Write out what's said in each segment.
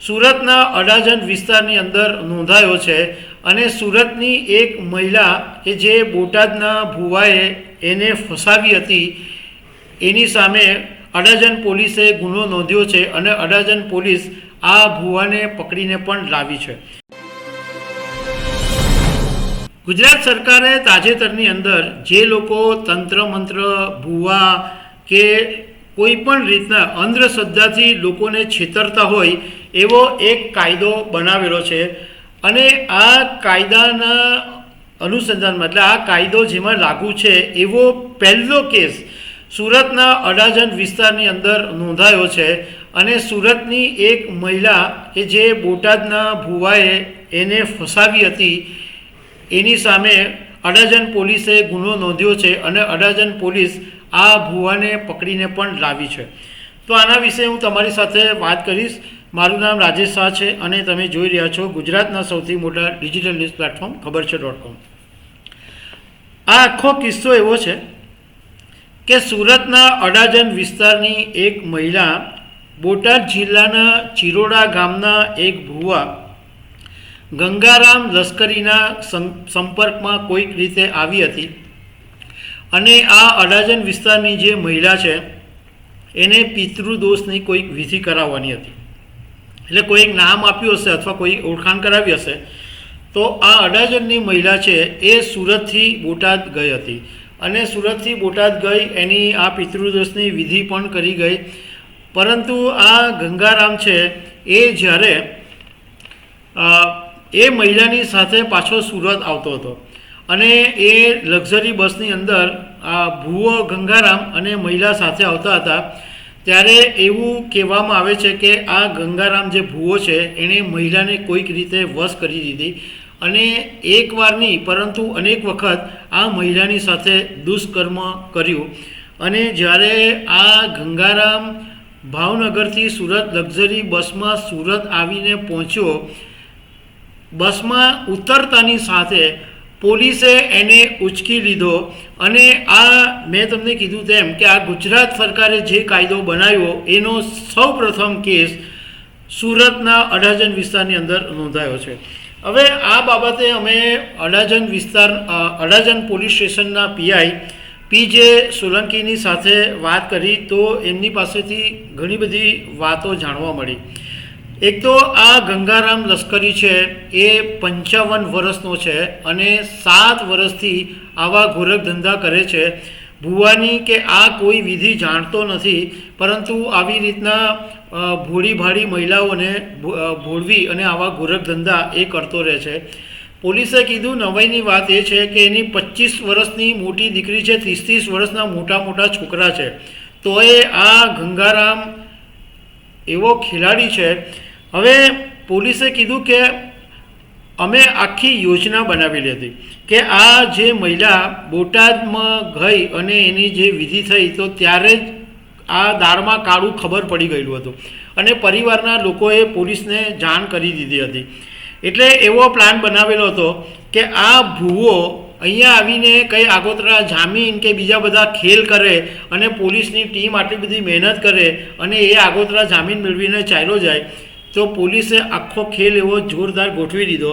સુરતના અડાજણ વિસ્તારની અંદર નોંધાયો છે અને સુરતની એક મહિલા કે જે બોટાદના ભુવાએ એને ફસાવી હતી, એની સામે અડાજણ પોલીસે ગુનો નોંધ્યો છે અને અડાજણ પોલીસ આ ભુવાને પકડીને પણ લાવી છે. ગુજરાત સરકારે તાજેતરની અંદર જે લોકો તંત્ર મંત્ર, ભૂવા કે કોઈ પણ રીતના અંધશ્રદ્ધાથી લોકોને છેતરતા હોય એવો એક કાયદો બનાવેલો છે. અને આ કાયદાના અનુસંધાનમાં, એટલે આ કાયદો જેમાં લાગુ છે, એવો પહેલો કેસ સુરતના અડાજણ વિસ્તારની અંદર નોંધાયો છે. અને સુરતની એક મહિલા કે જે બોટાદના ભુવાએ એને ફસાવી હતી, એની સામે અડાજણ પોલીસે ગુનો નોંધ્યો છે અને અડાજણ પોલીસ આ ભુવાને પકડીને પણ લાવી છે. તો આના વિશે હું તમારી સાથે વાત કરીશ. મારું નામ રાજેશ શાહ છે અને તમે જોઈ રહ્યા છો ગુજરાતના સૌથી મોટા ડિજિટલ ન્યૂઝ પ્લેટફોર્મ, ખબર છે ડોટ કોમ આ આખો કિસ્સો એવો છે કે સુરતના અડાજણ વિસ્તારની એક મહિલા બોટાદ જિલ્લાના ચિરોડા ગામના એક ભુવા ગંગારામ લશ્કરીના સંપર્કમાં કોઈક રીતે આવી હતી અને આ અડાજણ વિસ્તારની જે મહિલા છે, એને પિતૃદોષની કોઈક વિધિ કરાવવાની હતી. એટલે કોઈક નામ આપ્યું હશે અથવા કોઈ ઓળખાણ કરાવી હશે, તો આ અડાજણની મહિલા છે એ સુરતથી બોટાદ ગઈ હતી. અને સુરતથી બોટાદ ગઈ એની આ પિતૃદોષની વિધિ પણ કરી ગઈ. પરંતુ આ ગંગારામ છે એ જ્યારે એ મહિલાની સાથે પાછો સુરત આવતો હતો. અને એ લક્ઝરી બસની અંદર આ ભુવો ગંગારામ અને મહિલા સાથે આવતા હતા. ત્યારે એવું કહેવામાં આવે છે કે આ ગંગારામ જે ભૂવો છે, એણે મહિલાને કોઈક રીતે વશ કરી દીધી અને એકવાર નહીં, પરંતુ અનેક વખત આ મહિલાની સાથે દુષ્કર્મ કર્યું. અને જ્યારે આ ગંગારામ ભાવનગરથી સુરત લક્ઝરી બસમાં સુરત આવીને પહોંચ્યો, બસમાં ઉતરતાની સાથે પોલીસે એને ઉચકી લીધો અને આ મેં તમને કીધું તેમ કે આ ગુજરાત સરકારે જે કાયદો બનાવ્યો, એનો સૌ પ્રથમ કેસ સુરતના અઢાજન વિસ્તારની અંદર નોંધાયો છે. હવે આ બાબતે અમે અઢાજન વિસ્તાર અઢાજન પોલીસ સ્ટેશનના પીઆઈ પી જે સોલંકીની સાથે વાત કરી તો એમની પાસેથી ઘણી બધી વાતો જાણવા મળી. એક તો આ ગંગારામ લશ્કરી છે એ પંચાવન વર્ષનો છે અને સાત વર્ષથી આવા ગોરખ ધંધા કરે છે. ભુવાની કે આ કોઈ વિધિ જાણતો નથી પરંતુ આવી રીતના અ, ભોળી ભાળી મહિલાઓને ભોળવી અને આવા ગોરખ ધંધા એ કરતો રહે છે. પોલીસે કીધું નવાઈની વાત એ છે કે એની પચીસ વર્ષની મોટી દીકરી છે ત્રીસ ત્રીસ વર્ષના મોટા મોટા છોકરા છે. તો એ આ ગંગારામ એવો ખેલાડી છે. હવે પોલીસે કીધું કે અમે આખી યોજના બનાવેલી હતી કે આ જે મહિલા બોટાદમાં ગઈ અને એની જે વિધિ થઈ તો ત્યારે જ આ દાળમાં કાળું ખબર પડી ગયેલું હતું અને પરિવારના લોકોએ પોલીસને જાણ કરી દીધી હતી. એટલે એવો પ્લાન બનાવેલો હતો કે આ ભૂવો અહીંયા આવીને કંઈ આગોતરા જામીન કે બીજા બધા ખેલ કરે અને પોલીસની ટીમ આટલી બધી મહેનત કરે અને એ આગોતરા જામીન મેળવીને ચાલ્યો જાય, તો પોલીસે આખો ખેલ એવો જોરદાર ગોઠવી દીધો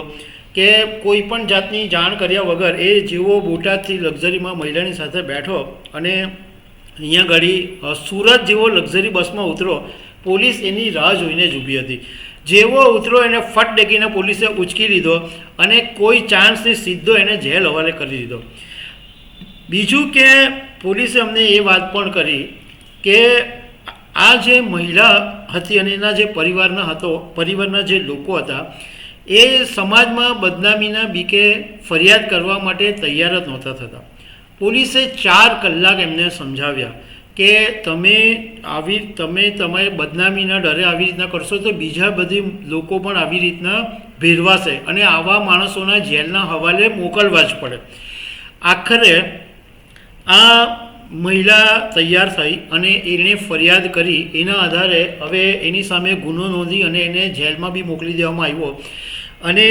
કે કોઈ પણ જાતની જાણ કર્યા વગર એ જેવો બોટાદથી લક્ઝરીમાં મહિલાની સાથે બેઠો અને અહીંયા ઘડી સુરત જેવો લક્ઝરી બસમાં ઉતરો, પોલીસ એની રાહ જોઈને જ ઊભી હતી. જેવો ઉતરો એને ફટ ડેકીને પોલીસે ઉચકી લીધો અને કોઈ ચાન્સથી સીધો એને જેલ હવાલે કરી દીધો. બીજું કે પોલીસે અમને એ વાત પણ કરી કે આ જે મહિલા હતી અને એના જે પરિવારના હતો, પરિવારના જે લોકો હતા, એ સમાજમાં બદનામીના બીકે ફરિયાદ કરવા માટે તૈયાર જ નહોતા થતા. પોલીસે ચાર કલાક એમને સમજાવ્યા. કે તમે આવી, તમે તમે બદનામીના ડરે આવી રીતના કરશો તો બીજા બધી લોકો પણ આવી રીતના ભેરવાશે અને આવા માણસોના જેલના હવાલે મોકલવા જ પડે. આખરે આ મહિલા તૈયાર થઈ અને એણે ફરિયાદ કરી. એના આધારે હવે એની સામે ગુનો નોંધી અને એને જેલમાં બી મોકલી દેવામાં આવ્યો. અને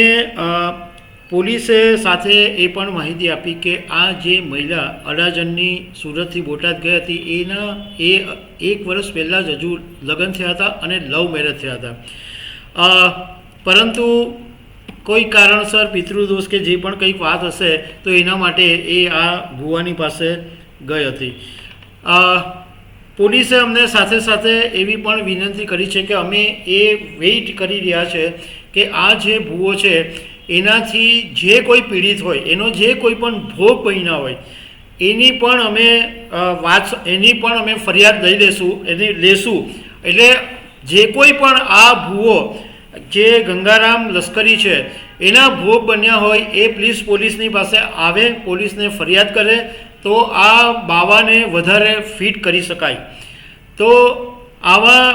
પોલીસે સાથે એ પણ માહિતી આપી કે આ જે મહિલા અડાજણની સુરતથી બોટાદ ગઈ હતી, એના એ એક વર્ષ પહેલાં જ હજુ લગ્ન થયા હતા અને લવ મેરેજ થયા હતા. પરંતુ કોઈ કારણસર પિતૃદોષ કે જે પણ કંઈક વાત હશે, તો એના માટે એ આ ભુવાની પાસે ગઈ હતી. પોલીસે અમને સાથે સાથે એવી પણ વિનંતી કરી છે કે અમે એ વેઇટ કરી રહ્યા છે કે આ જે ભૂવો છે એનાથી જે કોઈ પીડિત હોય, એનો જે કોઈ પણ ભોગ બન્યા હોય, એની પણ અમે વાત એની પણ અમે ફરિયાદ લઈ લેશું, એની લેશું. એટલે જે કોઈ પણ આ ભૂવો, જે ગંગારામ લશ્કરી છે, એના ભોગ બન્યા હોય, એ પ્લીઝ પોલીસની પાસે આવે, પોલીસને ફરિયાદ કરે, તો આ બાવાને વધારે ફિટ કરી શકાય. તો આવા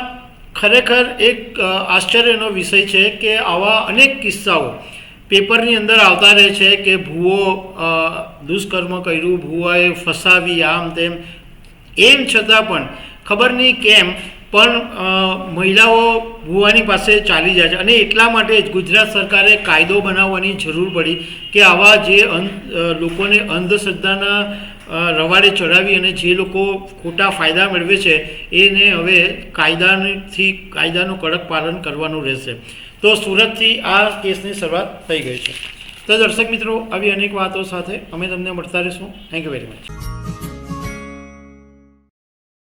ખરેખર એક આશ્ચર્યનો વિષય છે કે આવા અનેક કિસ્સાઓ પેપરની અંદર આવતા રહે છે કે ભૂવો દુષ્કર્મ કર્યું, ભૂવાએ ફસાવી, આમ તેમ. એમ છતાં પણ ખબર નહીં કેમ, પણ મહિલાઓ ભુવાની પાસે ચાલી જાય છે. અને એટલા માટે જ ગુજરાત સરકારે કાયદો બનાવવાની જરૂર પડી કે આવા જે અંધ લોકોને અંધશ્રદ્ધાના રવાડે ચડાવી અને જે લોકો ખોટા ફાયદા મેળવે છે, એને હવે કાયદાથી કાયદાનું કડક પાલન કરવાનું રહેશે. તો સુરતથી આ કેસની શરૂઆત થઈ ગઈ છે. તો દર્શક મિત્રો, આવી અનેક વાતો સાથે અમે તમને મળતા રહીશું. Thank you very much